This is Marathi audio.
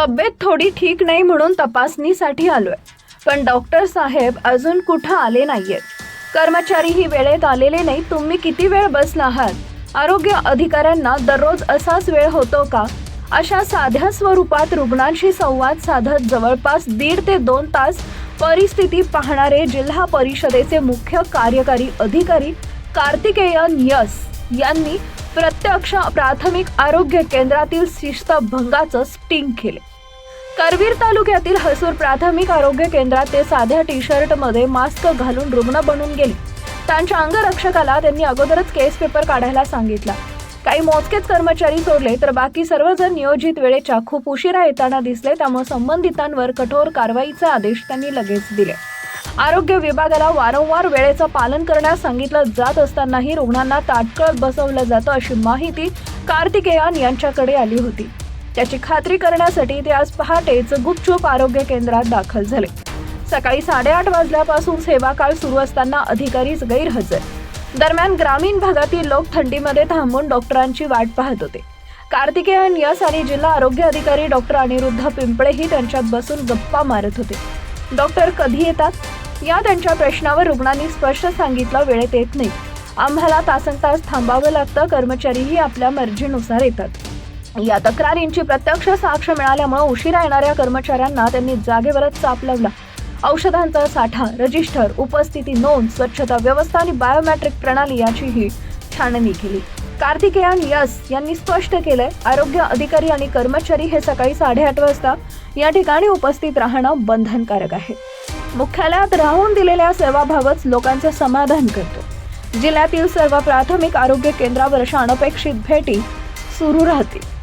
तब्येत थोडी ठीक नाही म्हणून तपासणीसाठी आलोय. पण डॉक्टर साहेब अजून कुठं आले नाहीयेत. कर्मचारीही वेळेत आलेले नाही तुम्ही किती वेळ बसला आहात? आरोग्य अधिकाऱ्यांना दररोज असाच वेळ होतो का? अशा साध्या स्वरूपात रुग्णांशी संवाद साधत जवळपास दीड ते दोन तास परिस्थिती पाहणारे जिल्हा परिषदेचे मुख्य कार्यकारी अधिकारी कार्तिकेयन यस यांनी प्रत्यक्ष प्राथमिक आरोग्य केंद्रातील शिस्तभंगाचं स्टिंग केले. करवीर तालुक्यातील हसूर प्राथमिक आरोग्य केंद्रात ते साध्या टी शर्टमध्ये मास्क घालून रुग्ण बनून गेले. त्यांच्या अंगरक्षकाला त्यांनी अगोदरच केस पेपर काढायला सांगितला. काही मोजकेच कर्मचारी सोडले तर बाकी सर्वजण नियोजित वेळेच्या खूप उशिरा येताना दिसले त्यामुळे संबंधितांवर कठोर कारवाईचे आदेश त्यांनी लगेच दिले. आरोग्य विभागाला वारंवार वेळेचं पालन करण्यास सांगितलं जात असतानाही रुग्णांना ताटकळत बसवलं जातं अशी माहिती कार्तिकेयन यांच्याकडे आली होती. त्याची खात्री करण्यासाठी ते आज पहाटेच गुपचूप आरोग्य केंद्रात दाखल झाले. सकाळी साडेआठ वाजल्यापासून सेवा काळ सुरू असताना अधिकारीच गैरहजर. दरम्यान ग्रामीण भागातील लोक थंडीमध्ये थांबून डॉक्टरांची वाट पाहत होते. कार्तिकेयन यस आणि जिल्हा आरोग्य अधिकारी डॉक्टर अनिरुद्ध पिंपळेही त्यांच्यात बसून गप्पा मारत होते. डॉक्टर कधी येतात? या त्यांच्या प्रश्नावर रुग्णांनी स्पष्ट सांगितलं वेळेत येत नाही. आम्हाला तासन तास थांबावं लागतं कर्मचारीही आपल्या मर्जीनुसार येतात. या तक्रारींची प्रत्यक्ष साक्ष मिळाल्यामुळे उशिरा येणाऱ्या कर्मचाऱ्यांना त्यांनी जागेवरच चाप लावला. औषधांचा साठा रजिस्टर उपस्थिती नोंद स्वच्छता व्यवस्था आणि बायोमॅट्रिक प्रणाली याचीही छाननी केली. कार्तिकेयन यस यांनी स्पष्ट केलंय आरोग्य अधिकारी आणि कर्मचारी हे सकाळी साडेआठ वाजता या ठिकाणी उपस्थित राहणं बंधनकारक आहे. मुख्यालयात राहून दिलेल्या सेवाभावच लोकांचं समाधान करतो. जिल्ह्यातील सर्व प्राथमिक आरोग्य केंद्रावर अशा अनपेक्षित भेटी सुरू राहतील.